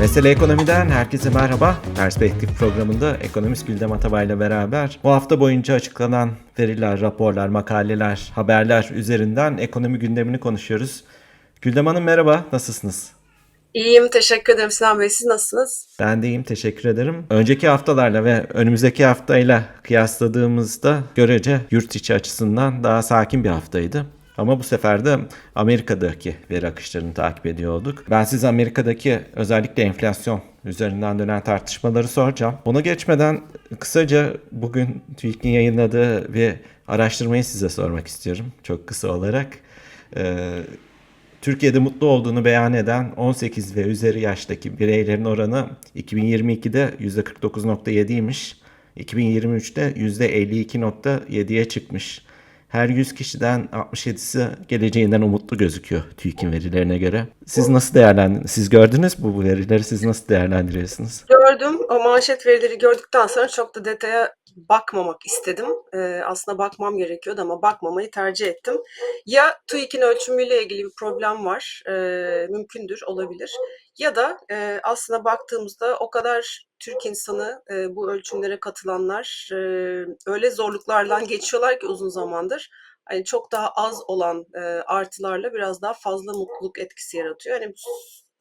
Mesele Ekonomi'den herkese merhaba. Perspektif programında ekonomist Güldem Atabay ile beraber bu hafta boyunca açıklanan veriler, raporlar, makaleler, haberler üzerinden ekonomi gündemini konuşuyoruz. Güldem Hanım merhaba, nasılsınız? İyiyim, teşekkür ederim Sinan Bey. Siz nasılsınız? Ben de iyiyim, teşekkür ederim. Önceki haftalarla ve önümüzdeki haftayla kıyasladığımızda görece yurt içi açısından daha sakin bir haftaydı. Ama bu sefer de Amerika'daki veri akışlarını takip ediyor olduk. Ben size Amerika'daki özellikle enflasyon üzerinden dönen tartışmaları soracağım. Ona geçmeden kısaca bugün TÜİK'in yayınladığı bir araştırmayı size sormak istiyorum. Çok kısa olarak. Ee, Türkiye'de mutlu olduğunu beyan eden 18 ve üzeri yaştaki bireylerin oranı 2022'de %49.7'ymiş. 2023'te %52.7'ye çıkmış. Her 100 kişiden 67'si geleceğinden umutlu gözüküyor TÜİK'in verilerine göre. Siz nasıl değerlendirdiniz? Siz gördünüz mü bu verileri? Siz nasıl değerlendiriyorsunuz? Gördüm. O manşet verileri gördükten sonra çok da detaya bakmamak istedim. Ee, aslında bakmam gerekiyordu ama bakmamayı tercih ettim. Ya TÜİK'in ölçümüyle ilgili bir problem var. Ee, mümkündür, olabilir. Ya da e, aslında baktığımızda o kadar Türk insanı e, bu ölçümlere katılanlar e, öyle zorluklardan geçiyorlar ki uzun zamandır. Hani çok daha az olan e, artılarla biraz daha fazla mutluluk etkisi yaratıyor. Hani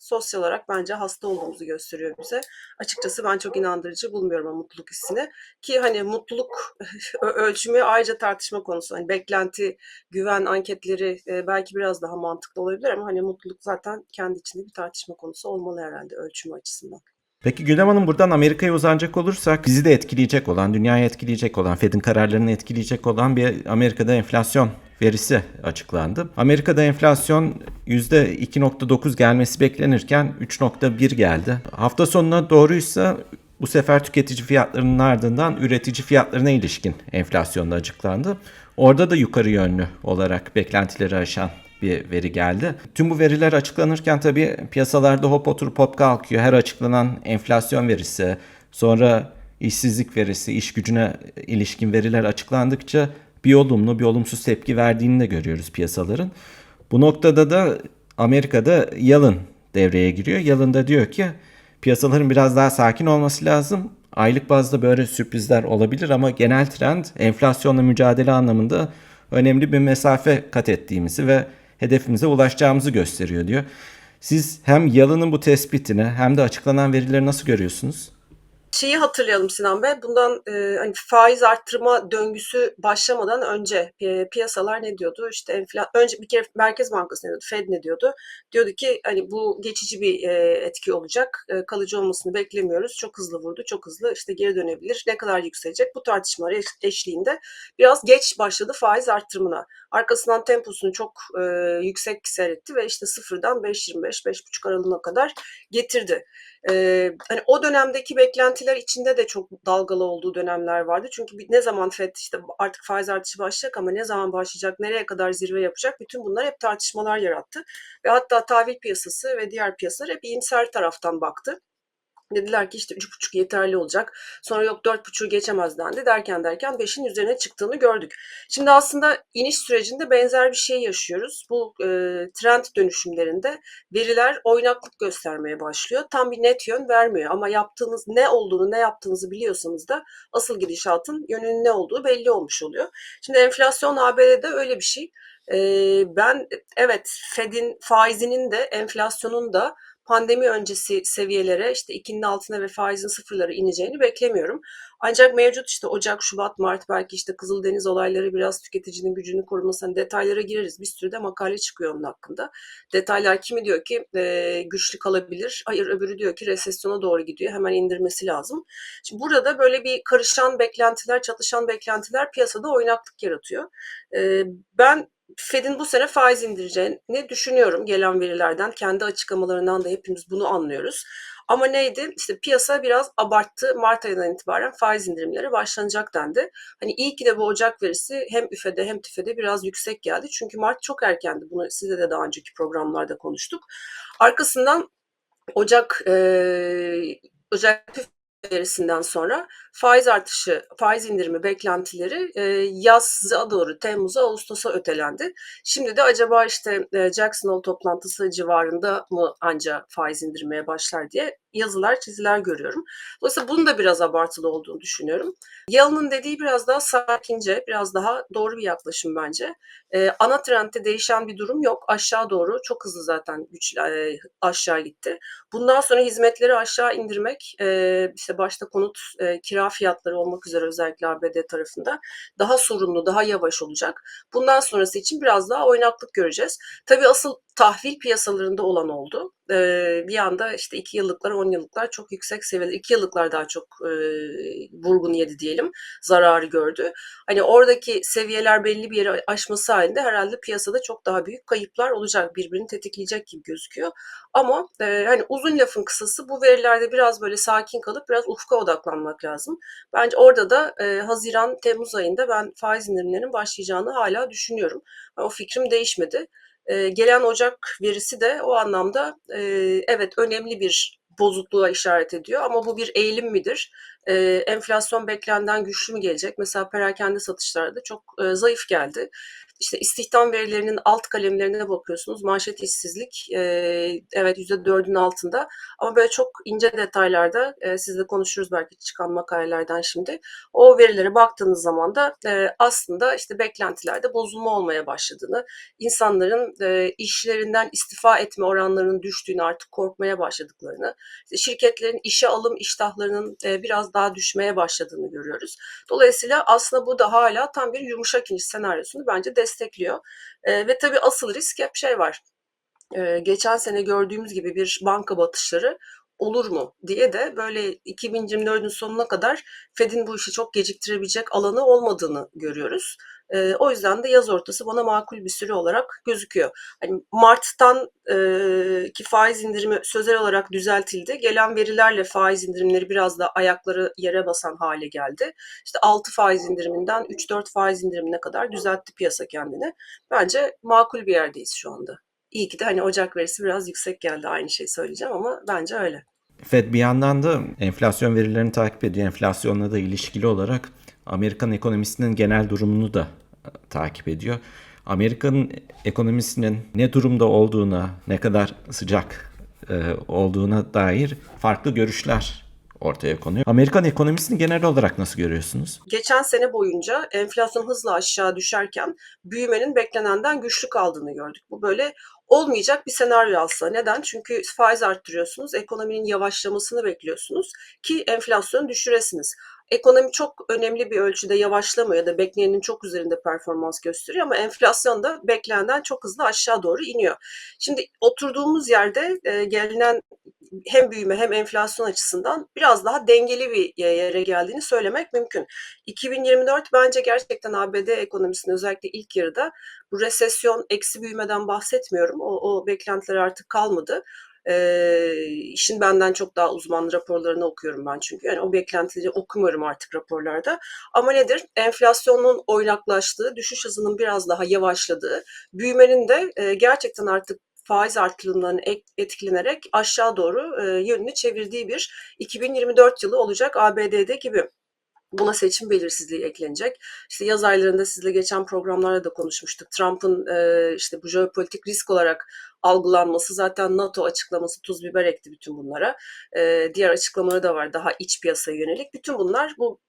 sosyal olarak bence hasta olduğumuzu gösteriyor bize. Açıkçası ben çok inandırıcı bulmuyorum o mutluluk hissini. Ki hani mutluluk ölçümü ayrıca tartışma konusu. Hani beklenti, güven anketleri e, belki biraz daha mantıklı olabilir ama hani mutluluk zaten kendi içinde bir tartışma konusu olmalı herhalde ölçümü açısından. Peki Gülem Hanım buradan Amerika'ya uzanacak olursak bizi de etkileyecek olan, dünyayı etkileyecek olan, Fed'in kararlarını etkileyecek olan bir Amerika'da enflasyon verisi açıklandı. Amerika'da enflasyon %2.9 gelmesi beklenirken 3.1 geldi. Hafta sonuna doğruysa bu sefer tüketici fiyatlarının ardından üretici fiyatlarına ilişkin enflasyonda açıklandı. Orada da yukarı yönlü olarak beklentileri aşan bir veri geldi. Tüm bu veriler açıklanırken tabii piyasalarda hop oturup hop kalkıyor. Her açıklanan enflasyon verisi, sonra işsizlik verisi, iş gücüne ilişkin veriler açıklandıkça bir olumlu bir olumsuz tepki verdiğini de görüyoruz piyasaların. Bu noktada da Amerika'da Yalın devreye giriyor. Yalın da diyor ki piyasaların biraz daha sakin olması lazım. Aylık bazda böyle sürprizler olabilir ama genel trend enflasyonla mücadele anlamında önemli bir mesafe kat ettiğimizi ve hedefimize ulaşacağımızı gösteriyor diyor. Siz hem Yalın'ın bu tespitini hem de açıklanan verileri nasıl görüyorsunuz? Şeyi hatırlayalım Sinan Bey. Bundan e, hani faiz arttırma döngüsü başlamadan önce e, piyasalar ne diyordu? İşte enfla önce bir kere Merkez Bankası ne diyordu? Fed ne diyordu? Diyordu ki hani bu geçici bir e, etki olacak. E, kalıcı olmasını beklemiyoruz. Çok hızlı vurdu. Çok hızlı işte geri dönebilir. Ne kadar yükselecek? Bu tartışmalar eş, eşliğinde biraz geç başladı faiz arttırımına. Arkasından temposunu çok e, yüksek seyretti ve işte sıfırdan 5.25 5.5 aralığına kadar getirdi. Hani o dönemdeki beklentiler içinde de çok dalgalı olduğu dönemler vardı. Çünkü ne zaman FED işte artık faiz artışı başlayacak ama ne zaman başlayacak, nereye kadar zirve yapacak bütün bunlar hep tartışmalar yarattı. Ve hatta tahvil piyasası ve diğer piyasalar hep iyimser taraftan baktı. Dediler ki işte üç buçuk yeterli olacak. Sonra yok dört buçuğu geçemez dendi. Derken derken beşin üzerine çıktığını gördük. Şimdi aslında iniş sürecinde benzer bir şey yaşıyoruz. Bu e, trend dönüşümlerinde veriler oynaklık göstermeye başlıyor. Tam bir net yön vermiyor ama yaptığınız ne olduğunu ne yaptığınızı biliyorsanız da asıl gidişatın yönünün ne olduğu belli olmuş oluyor. Şimdi enflasyon ABD'de öyle bir şey. E, ben evet Fed'in faizinin de enflasyonun da pandemi öncesi seviyelere işte ikinin altına ve faizin sıfırlara ineceğini beklemiyorum. Ancak mevcut işte Ocak, Şubat, Mart belki işte Kızıldeniz olayları biraz tüketicinin gücünü koruması hani detaylara gireriz. Bir sürü de makale çıkıyor onun hakkında. Detaylar kimi diyor ki e, güçlü kalabilir. Hayır öbürü diyor ki resesyona doğru gidiyor. Hemen indirmesi lazım. Şimdi burada böyle bir karışan beklentiler, çatışan beklentiler piyasada oynaklık yaratıyor. E, ben Fed'in bu sene faiz indireceğini düşünüyorum gelen verilerden. Kendi açıklamalarından da hepimiz bunu anlıyoruz. Ama neydi? İşte piyasa biraz abarttı. Mart ayından itibaren faiz indirimleri başlanacak dendi. Hani iyi ki de bu Ocak verisi hem üfede hem tüfede biraz yüksek geldi. Çünkü Mart çok erkendi. Bunu size de daha önceki programlarda konuştuk. Arkasından Ocak e, Ocak verisinden sonra faiz artışı, faiz indirimi beklentileri e, yaza doğru Temmuz'a, Ağustos'a ötelendi. Şimdi de acaba işte e, Jackson Hole toplantısı civarında mı anca faiz indirmeye başlar diye yazılar, çiziler görüyorum. Dolayısıyla bunun da biraz abartılı olduğunu düşünüyorum. Yalın'ın dediği biraz daha sakince, biraz daha doğru bir yaklaşım bence. Ee, ana trendte değişen bir durum yok. Aşağı doğru çok hızlı zaten güç e, aşağı gitti. Bundan sonra hizmetleri aşağı indirmek, e, işte başta konut, e, kira fiyatları olmak üzere özellikle ABD tarafında daha sorunlu, daha yavaş olacak. Bundan sonrası için biraz daha oynaklık göreceğiz. Tabii asıl tahvil piyasalarında olan oldu. Ee, bir anda işte iki yıllıklar, on yıllıklar çok yüksek seviyede. İki yıllıklar daha çok e, vurgun yedi diyelim, zararı gördü. Hani oradaki seviyeler belli bir yere aşması halinde herhalde piyasada çok daha büyük kayıplar olacak, birbirini tetikleyecek gibi gözüküyor. Ama e, hani uzun lafın kısası bu verilerde biraz böyle sakin kalıp biraz ufka odaklanmak lazım. Bence orada da e, Haziran, Temmuz ayında ben faiz indirimlerinin başlayacağını hala düşünüyorum. O fikrim değişmedi. E, gelen Ocak verisi de o anlamda e, evet önemli bir bozukluğa işaret ediyor ama bu bir eğilim midir? E, enflasyon beklenden güçlü mü gelecek? Mesela perakende satışlarda çok e, zayıf geldi. İşte istihdam verilerinin alt kalemlerine bakıyorsunuz. Manşet işsizlik e, evet %4'ün altında ama böyle çok ince detaylarda e, sizle konuşuruz belki çıkan makalelerden şimdi. O verilere baktığınız zaman da e, aslında işte beklentilerde bozulma olmaya başladığını, insanların e, işlerinden istifa etme oranlarının düştüğünü artık korkmaya başladıklarını, işte şirketlerin işe alım iştahlarının e, biraz daha düşmeye başladığını görüyoruz. Dolayısıyla aslında bu da hala tam bir yumuşak iniş senaryosunu bence destekliyor. E, ve tabii asıl risk hep şey var. E, geçen sene gördüğümüz gibi bir banka batışları olur mu diye de böyle 2024'ün sonuna kadar Fed'in bu işi çok geciktirebilecek alanı olmadığını görüyoruz. E, o yüzden de yaz ortası bana makul bir süre olarak gözüküyor. Hani Mart'tan e, ki faiz indirimi sözel olarak düzeltildi. Gelen verilerle faiz indirimleri biraz da ayakları yere basan hale geldi. İşte 6 faiz indiriminden 3-4 faiz indirimine kadar düzeltti piyasa kendini. Bence makul bir yerdeyiz şu anda. İyi ki de hani Ocak verisi biraz yüksek geldi aynı şeyi söyleyeceğim ama bence öyle. Fed bir yandan da enflasyon verilerini takip ediyor. Enflasyonla da ilişkili olarak Amerikan ekonomisinin genel durumunu da e, takip ediyor. Amerika'nın ekonomisinin ne durumda olduğuna, ne kadar sıcak e, olduğuna dair farklı görüşler ortaya konuyor. Amerikan ekonomisini genel olarak nasıl görüyorsunuz? Geçen sene boyunca enflasyon hızla aşağı düşerken büyümenin beklenenden güçlü kaldığını gördük. Bu böyle olmayacak bir senaryo aslında. Neden? Çünkü faiz arttırıyorsunuz, ekonominin yavaşlamasını bekliyorsunuz ki enflasyonu düşüresiniz. Ekonomi çok önemli bir ölçüde yavaşlamıyor ya da beklenenin çok üzerinde performans gösteriyor ama enflasyon da beklenenden çok hızlı aşağı doğru iniyor. Şimdi oturduğumuz yerde e, gelinen hem büyüme hem enflasyon açısından biraz daha dengeli bir yere geldiğini söylemek mümkün. 2024 bence gerçekten ABD ekonomisinin özellikle ilk yarıda bu resesyon, eksi büyümeden bahsetmiyorum. O, o beklentiler artık kalmadı. E, işin benden çok daha uzman raporlarını okuyorum ben çünkü. Yani o beklentileri okumuyorum artık raporlarda. Ama nedir? Enflasyonun oynaklaştığı, düşüş hızının biraz daha yavaşladığı, büyümenin de e, gerçekten artık faiz artırımlarının etkilenerek aşağı doğru yönünü çevirdiği bir 2024 yılı olacak ABD'de gibi. Buna seçim belirsizliği eklenecek. İşte yaz aylarında sizle geçen programlarda da konuşmuştuk. Trump'ın e, işte bu jeopolitik risk olarak algılanması zaten NATO açıklaması tuz biber ekti bütün bunlara. E, diğer açıklamaları da var daha iç piyasaya yönelik. Bütün bunlar bu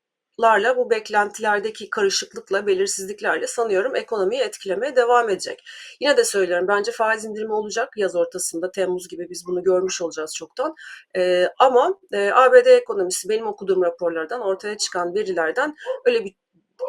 larla bu beklentilerdeki karışıklıkla, belirsizliklerle sanıyorum ekonomiyi etkilemeye devam edecek. Yine de söylüyorum bence faiz indirimi olacak yaz ortasında Temmuz gibi biz bunu görmüş olacağız çoktan. Ee, ama e, ABD ekonomisi benim okuduğum raporlardan ortaya çıkan verilerden öyle bir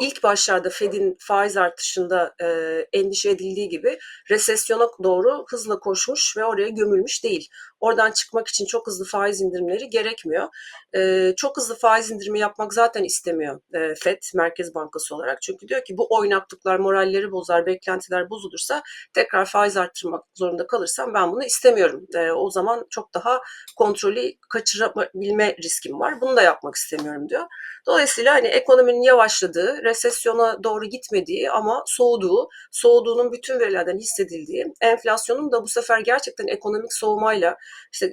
ilk başlarda Fed'in faiz artışında e, endişe edildiği gibi resesyona doğru hızla koşmuş ve oraya gömülmüş değil. Oradan çıkmak için çok hızlı faiz indirimleri gerekmiyor. E, çok hızlı faiz indirimi yapmak zaten istemiyor e, Fed Merkez Bankası olarak. Çünkü diyor ki bu oynaklıklar moralleri bozar, beklentiler bozulursa tekrar faiz arttırmak zorunda kalırsam ben bunu istemiyorum. E, o zaman çok daha kontrolü kaçırabilme riskim var. Bunu da yapmak istemiyorum diyor. Dolayısıyla hani ekonominin yavaşladığı, resesyona doğru gitmediği ama soğuduğu, soğuduğunun bütün verilerden hissedildiği, enflasyonun da bu sefer gerçekten ekonomik soğumayla işte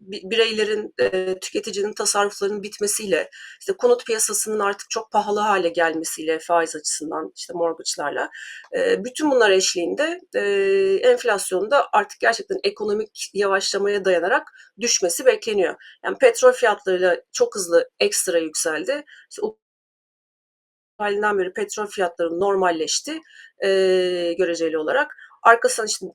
bireylerin, e, tüketicinin tasarruflarının bitmesiyle, işte konut piyasasının artık çok pahalı hale gelmesiyle faiz açısından işte mortgage'larla e, bütün bunlar eşliğinde e, enflasyonda artık gerçekten ekonomik yavaşlamaya dayanarak düşmesi bekleniyor. Yani petrol fiyatlarıyla çok hızlı ekstra yükseldi. İşte halinden beri petrol fiyatları normalleşti e, göreceli olarak. Arkasından işte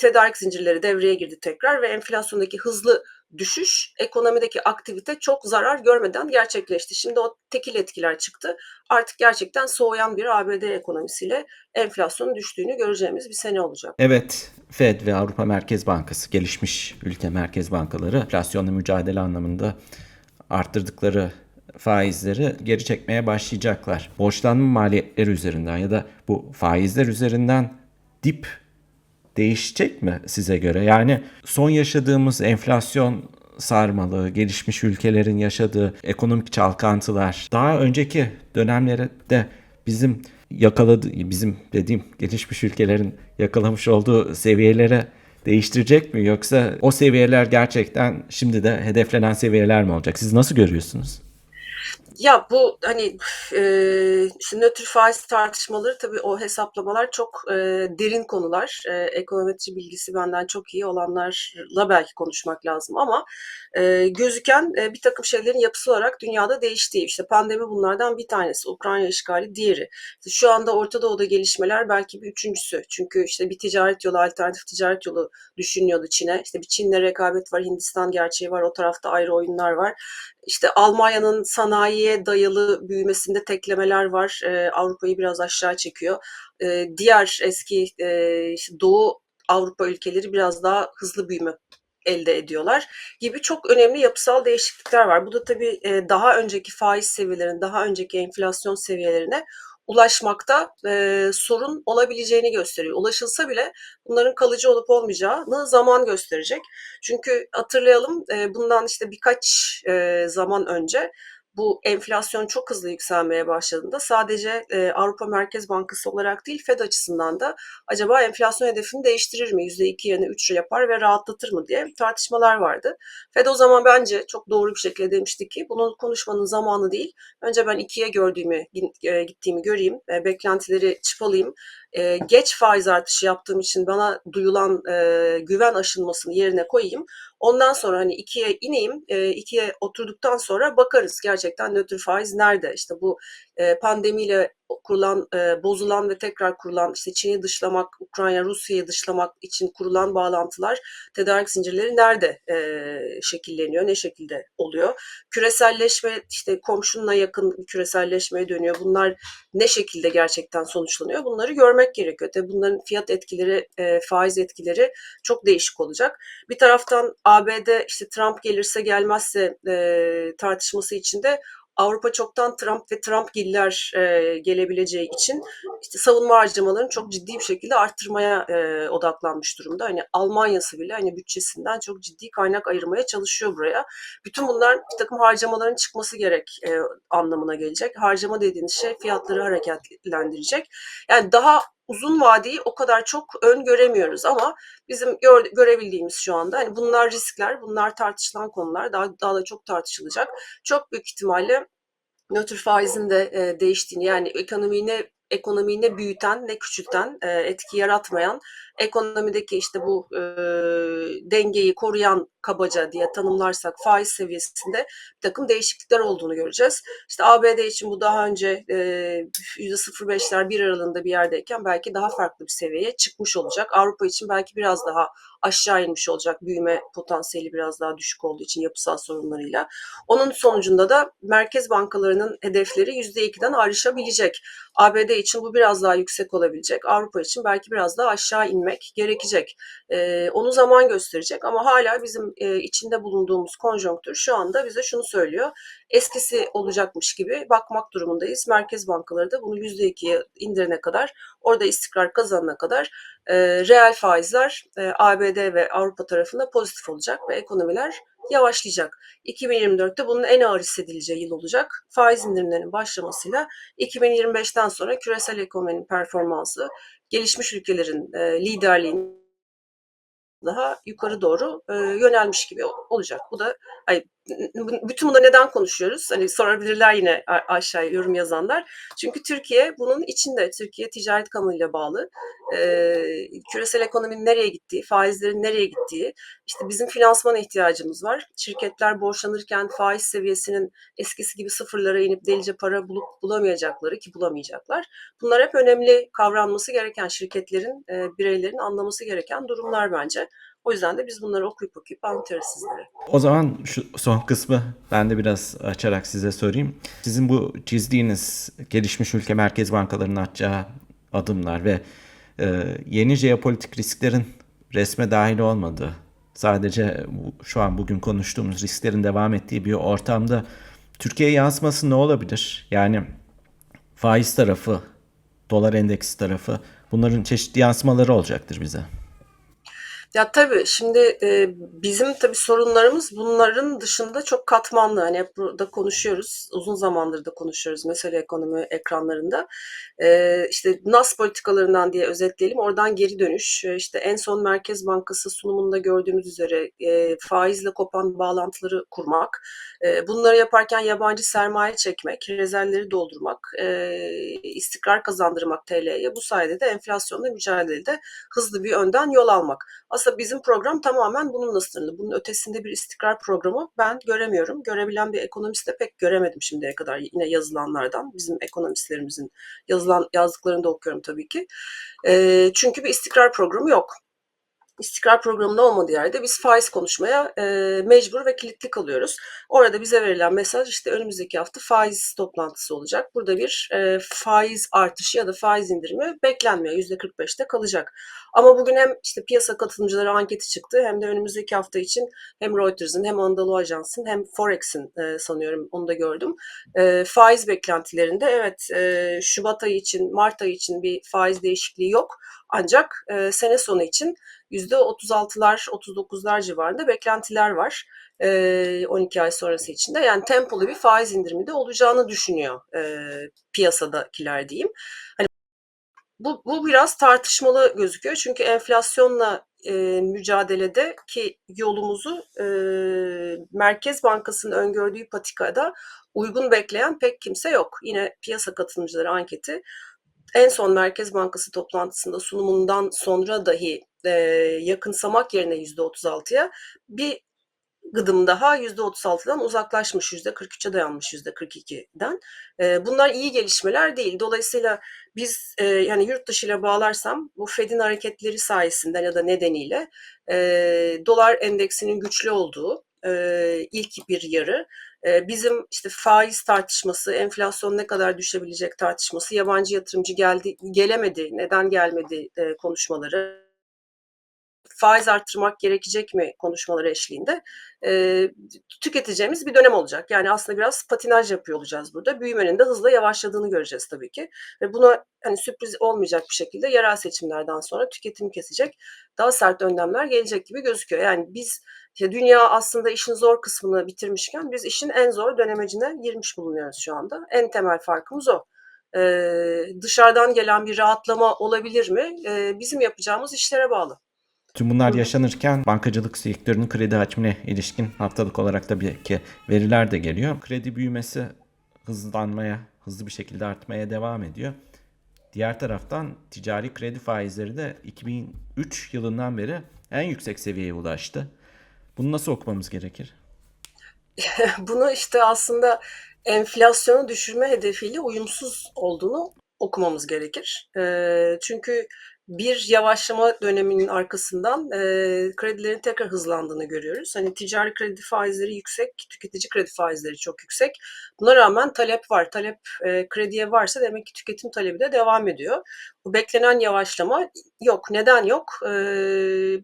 tedarik zincirleri devreye girdi tekrar ve enflasyondaki hızlı düşüş ekonomideki aktivite çok zarar görmeden gerçekleşti. Şimdi o tekil etkiler çıktı. Artık gerçekten soğuyan bir ABD ekonomisiyle enflasyonun düştüğünü göreceğimiz bir sene olacak. Evet, Fed ve Avrupa Merkez Bankası, gelişmiş ülke merkez bankaları enflasyonla mücadele anlamında arttırdıkları faizleri geri çekmeye başlayacaklar. Borçlanma maliyetleri üzerinden ya da bu faizler üzerinden dip değişecek mi size göre? Yani son yaşadığımız enflasyon sarmalı, gelişmiş ülkelerin yaşadığı ekonomik çalkantılar daha önceki dönemlerde bizim yakaladı bizim dediğim gelişmiş ülkelerin yakalamış olduğu seviyelere değiştirecek mi yoksa o seviyeler gerçekten şimdi de hedeflenen seviyeler mi olacak? Siz nasıl görüyorsunuz? Ya bu hani e, işte nötr faiz tartışmaları tabii o hesaplamalar çok e, derin konular. E, ekonometri bilgisi benden çok iyi olanlarla belki konuşmak lazım ama e, gözüken e, bir takım şeylerin yapısı olarak dünyada değiştiği. İşte pandemi bunlardan bir tanesi. Ukrayna işgali diğeri. İşte şu anda Orta Doğu'da gelişmeler belki bir üçüncüsü. Çünkü işte bir ticaret yolu, alternatif ticaret yolu düşünüyordu Çin'e. İşte bir Çin'le rekabet var, Hindistan gerçeği var, o tarafta ayrı oyunlar var. İşte Almanya'nın sanayiye dayalı büyümesinde teklemeler var. Ee, Avrupa'yı biraz aşağı çekiyor. Ee, diğer eski e, işte Doğu Avrupa ülkeleri biraz daha hızlı büyüme elde ediyorlar gibi çok önemli yapısal değişiklikler var. Bu da tabii e, daha önceki faiz seviyelerine, daha önceki enflasyon seviyelerine ulaşmakta e, sorun olabileceğini gösteriyor. Ulaşılsa bile bunların kalıcı olup olmayacağını zaman gösterecek. Çünkü hatırlayalım e, bundan işte birkaç e, zaman önce bu enflasyon çok hızlı yükselmeye başladığında sadece e, Avrupa Merkez Bankası olarak değil Fed açısından da acaba enflasyon hedefini değiştirir mi? %2 yerine 3 yapar ve rahatlatır mı diye tartışmalar vardı. Fed o zaman bence çok doğru bir şekilde demişti ki bunu konuşmanın zamanı değil. Önce ben ikiye gördüğümü, e, gittiğimi göreyim, e, beklentileri çıpalayayım. E, geç faiz artışı yaptığım için bana duyulan e, güven aşılmasını yerine koyayım. Ondan sonra hani ikiye ineyim, e, ikiye oturduktan sonra bakarız gerçekten nötr faiz nerede? İşte bu e, pandemiyle kurulan, e, bozulan ve tekrar kurulan işte Çin'i dışlamak, Ukrayna, Rusya'yı dışlamak için kurulan bağlantılar, tedarik zincirleri nerede e, şekilleniyor, ne şekilde oluyor? Küreselleşme işte komşunla yakın küreselleşmeye dönüyor. Bunlar ne şekilde gerçekten sonuçlanıyor? Bunları görmek gerekiyor. Tabii bunların fiyat etkileri, e, faiz etkileri çok değişik olacak. Bir taraftan ABD işte Trump gelirse gelmezse e, tartışması içinde Avrupa çoktan Trump ve Trumpgiller e, gelebileceği için işte savunma harcamalarını çok ciddi bir şekilde arttırmaya e, odaklanmış durumda. Hani Almanya'sı bile hani bütçesinden çok ciddi kaynak ayırmaya çalışıyor buraya. Bütün bunlar bir takım harcamaların çıkması gerek e, anlamına gelecek. Harcama dediğiniz şey fiyatları hareketlendirecek. Yani daha uzun vadeyi o kadar çok öngöremiyoruz ama bizim gör, görebildiğimiz şu anda hani bunlar riskler, bunlar tartışılan konular daha daha da çok tartışılacak. Çok büyük ihtimalle nötr faizin de e, değiştiğini yani ekonomiyi ne ekonomiyi ne büyüten ne küçülten, e, etki yaratmayan, ekonomideki işte bu e, dengeyi koruyan kabaca diye tanımlarsak faiz seviyesinde bir takım değişiklikler olduğunu göreceğiz. İşte ABD için bu daha önce e, %0.5'ler bir aralığında bir yerdeyken belki daha farklı bir seviyeye çıkmış olacak. Avrupa için belki biraz daha aşağı inmiş olacak büyüme potansiyeli biraz daha düşük olduğu için yapısal sorunlarıyla. Onun sonucunda da merkez bankalarının hedefleri %2'den ayrışabilecek. ABD için bu biraz daha yüksek olabilecek. Avrupa için belki biraz daha aşağı inmek gerekecek. Ee, onu zaman gösterecek ama hala bizim e, içinde bulunduğumuz konjonktür şu anda bize şunu söylüyor. Eskisi olacakmış gibi bakmak durumundayız. Merkez bankaları da bunu %2'ye indirene kadar, orada istikrar kazanana kadar e, reel faizler e, ABD ve Avrupa tarafında pozitif olacak ve ekonomiler yavaşlayacak. 2024'te bunun en ağır hissedileceği yıl olacak. Faiz indirimlerinin başlamasıyla 2025'ten sonra küresel ekonominin performansı, gelişmiş ülkelerin e, liderliğinin daha yukarı doğru e, yönelmiş gibi olacak. Bu da hani, bütün bunu neden konuşuyoruz? Hani sorabilirler yine aşağıya yorum yazanlar. Çünkü Türkiye bunun içinde. Türkiye ticaret kanalıyla bağlı. E, küresel ekonominin nereye gittiği, faizlerin nereye gittiği, işte bizim finansmana ihtiyacımız var. Şirketler borçlanırken faiz seviyesinin eskisi gibi sıfırlara inip delice para bulup bulamayacakları ki bulamayacaklar. Bunlar hep önemli kavranması gereken şirketlerin, e, bireylerin anlaması gereken durumlar bence. O yüzden de biz bunları okuyup okuyup anlatıyoruz sizlere. O zaman şu son kısmı ben de biraz açarak size sorayım. Sizin bu çizdiğiniz gelişmiş ülke merkez bankalarının atacağı adımlar ve e, yeni jeopolitik risklerin resme dahil olmadığı, sadece şu an bugün konuştuğumuz risklerin devam ettiği bir ortamda Türkiye yansıması ne olabilir? Yani faiz tarafı, dolar endeksi tarafı bunların çeşitli yansımaları olacaktır bize. Ya tabii şimdi e, bizim tabii sorunlarımız bunların dışında çok katmanlı. Hani hep burada konuşuyoruz. Uzun zamandır da konuşuyoruz mesele ekonomi ekranlarında. E, işte NAS politikalarından diye özetleyelim. Oradan geri dönüş. E, işte en son Merkez Bankası sunumunda gördüğümüz üzere e, faizle kopan bağlantıları kurmak. E, bunları yaparken yabancı sermaye çekmek, rezervleri doldurmak, e, istikrar kazandırmak TL'ye. Bu sayede de enflasyonla mücadelede hızlı bir önden yol almak. Aslında bizim program tamamen bununla sınırlı. Bunun ötesinde bir istikrar programı ben göremiyorum. Görebilen bir ekonomist de pek göremedim şimdiye kadar yine yazılanlardan. Bizim ekonomistlerimizin yazılan yazdıklarını da okuyorum tabii ki. E, çünkü bir istikrar programı yok istikrar programında olmadığı yerde biz faiz konuşmaya e, mecbur ve kilitli kalıyoruz. Orada bize verilen mesaj işte önümüzdeki hafta faiz toplantısı olacak. Burada bir e, faiz artışı ya da faiz indirimi beklenmiyor. %45'te kalacak. Ama bugün hem işte piyasa katılımcıları anketi çıktı hem de önümüzdeki hafta için hem Reuters'ın hem Anadolu Ajans'ın hem Forex'in e, sanıyorum onu da gördüm. E, faiz beklentilerinde evet e, Şubat ayı için Mart ayı için bir faiz değişikliği yok. Ancak e, sene sonu için %36'lar 39'lar civarında beklentiler var. E, 12 ay sonrası içinde. Yani tempolu bir faiz indirimi de olacağını düşünüyor piyasadakiler diyeyim. Hani bu, bu biraz tartışmalı gözüküyor. Çünkü enflasyonla e, mücadelede ki yolumuzu e, Merkez Bankası'nın öngördüğü patikada uygun bekleyen pek kimse yok. Yine piyasa katılımcıları anketi en son Merkez Bankası toplantısında sunumundan sonra dahi e, yakınsamak yerine %36'ya bir gıdım daha %36'dan uzaklaşmış, %43'e dayanmış %42'den. E, bunlar iyi gelişmeler değil. Dolayısıyla biz e, yani yurt dışı ile bağlarsam bu Fed'in hareketleri sayesinde ya da nedeniyle e, dolar endeksinin güçlü olduğu e, ilk bir yarı bizim işte faiz tartışması, enflasyon ne kadar düşebilecek tartışması, yabancı yatırımcı geldi, gelemedi, neden gelmedi konuşmaları faiz arttırmak gerekecek mi konuşmaları eşliğinde e, tüketeceğimiz bir dönem olacak. Yani aslında biraz patinaj yapıyor olacağız burada. Büyümenin de hızla yavaşladığını göreceğiz tabii ki. Ve buna hani sürpriz olmayacak bir şekilde yerel seçimlerden sonra tüketim kesecek daha sert önlemler gelecek gibi gözüküyor. Yani biz işte dünya aslında işin zor kısmını bitirmişken biz işin en zor dönemecine girmiş bulunuyoruz şu anda. En temel farkımız o. Ee, dışarıdan gelen bir rahatlama olabilir mi? Ee, bizim yapacağımız işlere bağlı. Tüm bunlar yaşanırken bankacılık sektörünün kredi hacmine ilişkin haftalık olarak tabii ki veriler de geliyor. Kredi büyümesi hızlanmaya, hızlı bir şekilde artmaya devam ediyor. Diğer taraftan ticari kredi faizleri de 2003 yılından beri en yüksek seviyeye ulaştı. Bunu nasıl okumamız gerekir? Bunu işte aslında enflasyonu düşürme hedefiyle uyumsuz olduğunu okumamız gerekir. Çünkü bir yavaşlama döneminin arkasından e, kredilerin tekrar hızlandığını görüyoruz. Hani ticari kredi faizleri yüksek, tüketici kredi faizleri çok yüksek. Buna rağmen talep var. Talep e, krediye varsa demek ki tüketim talebi de devam ediyor. Bu beklenen yavaşlama yok. Neden yok? E,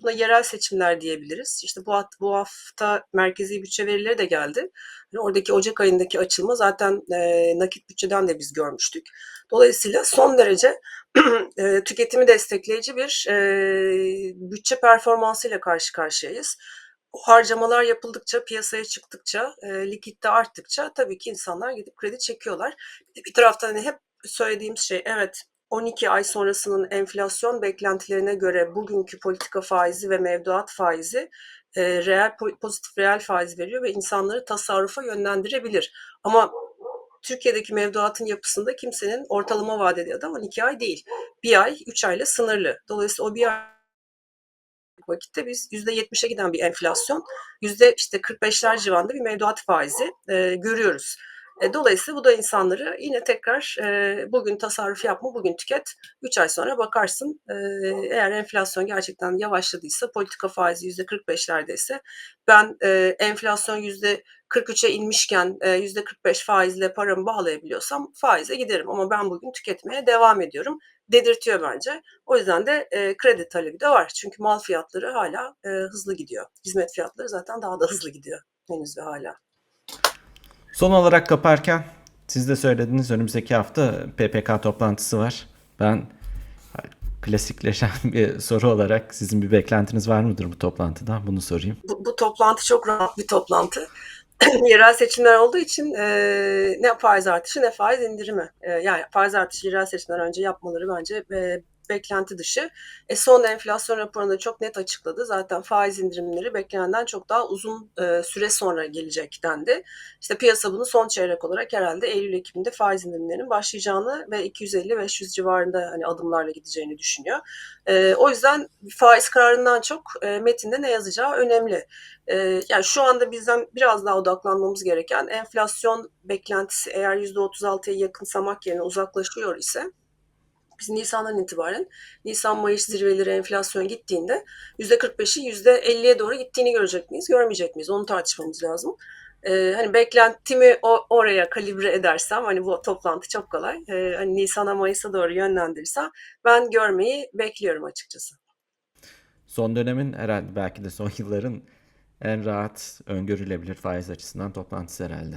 buna yerel seçimler diyebiliriz. İşte bu, bu hafta merkezi bütçe verileri de geldi. Yani oradaki Ocak ayındaki açılma zaten e, nakit bütçeden de biz görmüştük. Dolayısıyla son derece e, tüketimi destekleyici bir e, bütçe performansıyla karşı karşıyayız. O harcamalar yapıldıkça, piyasaya çıktıkça, e, likitte arttıkça tabii ki insanlar gidip kredi çekiyorlar. Bir taraftan hani hep söylediğimiz şey evet 12 ay sonrasının enflasyon beklentilerine göre bugünkü politika faizi ve mevduat faizi e, reel po- pozitif reel faiz veriyor ve insanları tasarrufa yönlendirebilir. Ama Türkiye'deki mevduatın yapısında kimsenin ortalama vadeli ya da 12 ay değil. Bir ay, 3 ayla sınırlı. Dolayısıyla o bir ay vakitte biz %70'e giden bir enflasyon, yüzde işte 45'ler civarında bir mevduat faizi e, görüyoruz. E, dolayısıyla bu da insanları yine tekrar e, bugün tasarruf yapma, bugün tüket, 3 ay sonra bakarsın e, eğer enflasyon gerçekten yavaşladıysa, politika faizi yüzde 45'lerdeyse ben enflasyon yüzde 43'e inmişken e, yüzde 45 faizle paramı bağlayabiliyorsam faize giderim. Ama ben bugün tüketmeye devam ediyorum. Dedirtiyor bence. O yüzden de kredi talebi de var. Çünkü mal fiyatları hala hızlı gidiyor. Hizmet fiyatları zaten daha da hızlı gidiyor henüz ve hala. Son olarak kaparken siz de söylediniz önümüzdeki hafta PPK toplantısı var. Ben klasikleşen bir soru olarak sizin bir beklentiniz var mıdır bu toplantıdan? Bunu sorayım. Bu, bu toplantı çok rahat bir toplantı. yerel seçimler olduğu için e, ne faiz artışı ne faiz indirimi. E, yani faiz artışı yerel seçimler önce yapmaları bence e, beklenti dışı. E, son enflasyon raporunda çok net açıkladı. Zaten faiz indirimleri beklenenden çok daha uzun e, süre sonra gelecek dendi. İşte piyasa bunu son çeyrek olarak herhalde Eylül-Ekim'de faiz indirimlerinin başlayacağını ve 250-500 civarında hani adımlarla gideceğini düşünüyor. E, o yüzden faiz kararından çok e, metinde ne yazacağı önemli. E, yani şu anda bizden biraz daha odaklanmamız gereken enflasyon beklentisi eğer %36'ya yakınsamak yerine uzaklaşıyor ise biz Nisan'dan itibaren Nisan-Mayıs zirveleri enflasyon gittiğinde %45'i %50'ye doğru gittiğini görecek miyiz, görmeyecek miyiz? Onu tartışmamız lazım. Ee, hani beklentimi oraya kalibre edersem hani bu toplantı çok kolay. Ee, hani Nisan'a Mayıs'a doğru yönlendirirsem ben görmeyi bekliyorum açıkçası. Son dönemin herhalde belki de son yılların en rahat öngörülebilir faiz açısından toplantısı herhalde.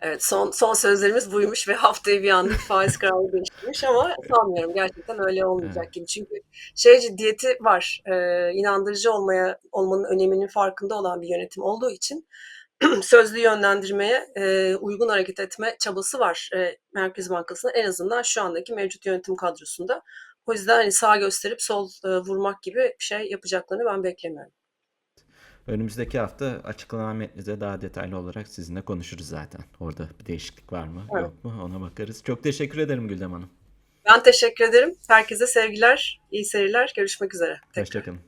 Evet son son sözlerimiz buymuş ve haftaya bir anda faiz kararı değiştirmiş ama sanmıyorum gerçekten öyle olmayacak gibi. Çünkü şey ciddiyeti var. Ee, inandırıcı olmaya olmanın öneminin farkında olan bir yönetim olduğu için sözlü yönlendirmeye e, uygun hareket etme çabası var e, Merkez Bankası'nın en azından şu andaki mevcut yönetim kadrosunda. O yüzden hani sağ gösterip sol e, vurmak gibi bir şey yapacaklarını ben beklemiyorum. Önümüzdeki hafta açıklanan metninde daha detaylı olarak sizinle konuşuruz zaten. Orada bir değişiklik var mı Evet. yok mu ona bakarız. Çok teşekkür ederim Güldem Hanım. Ben teşekkür ederim. Herkese sevgiler, iyi seyirler. Görüşmek üzere. Tekrar. Hoşçakalın.